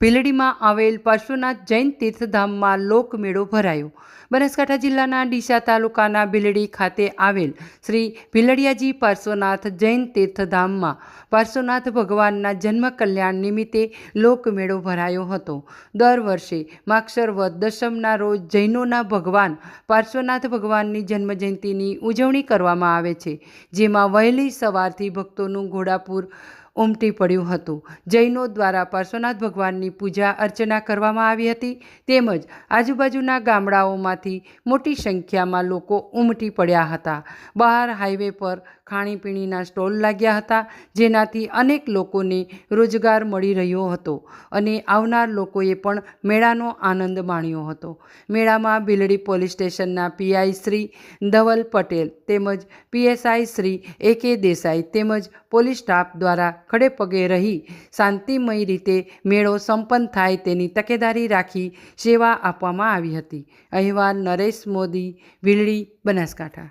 ભીલડીમાં આવેલ પાર્શ્વનાથ જૈન તીર્થધામમાં લોકમેળો ભરાયો. બનાસકાંઠા જિલ્લાના ડીસા તાલુકાના ભીલડી ખાતે આવેલ શ્રી ભીલડિયાજી પાર્શ્વનાથ જૈન તીર્થધામમાં પાર્શ્વનાથ ભગવાનના જન્મ કલ્યાણ નિમિત્તે લોકમેળો ભરાયો હતો. દર વર્ષે માક્ષર વદ દશમના રોજ જૈનોના ભગવાન પાર્શ્વનાથ ભગવાનની જન્મજયંતિની ઉજવણી કરવામાં આવે છે, જેમાં વહેલી સવારથી ભક્તોનું ઘોડાપુર ઉમટી પડ્યું હતું. જૈનો દ્વારા પાર્શ્વનાથ ભગવાનની પૂજા અર્ચના કરવામાં આવી હતી. તેમજ આજુબાજુના ગામડાઓમાંથી મોટી સંખ્યામાં લોકો ઉમટી પડ્યા હતા. બહાર હાઈવે પર ખાણીપીણીના સ્ટોલ લાગ્યા હતા, જેનાથી અનેક લોકોને રોજગાર મળી રહ્યો હતો અને આવનાર લોકોએ પણ મેળાનો આનંદ માણ્યો હતો. મેળામાં ભીલડી પોલીસ સ્ટેશનના પીઆઈ શ્રી ધવલ પટેલ તેમજ પીએસઆઈ શ્રી એ કે દેસાઈ તેમજ પોલીસ સ્ટાફ દ્વારા ખડે પગે રહી. શાંતિમય રીતે મેળો સંપન્ન થાય તેની તકેદારી રાખી સેવા આપવામાં આવી હતી. અહેવાલ નરેશ મોદી ભીલડી બનાસકાંઠા.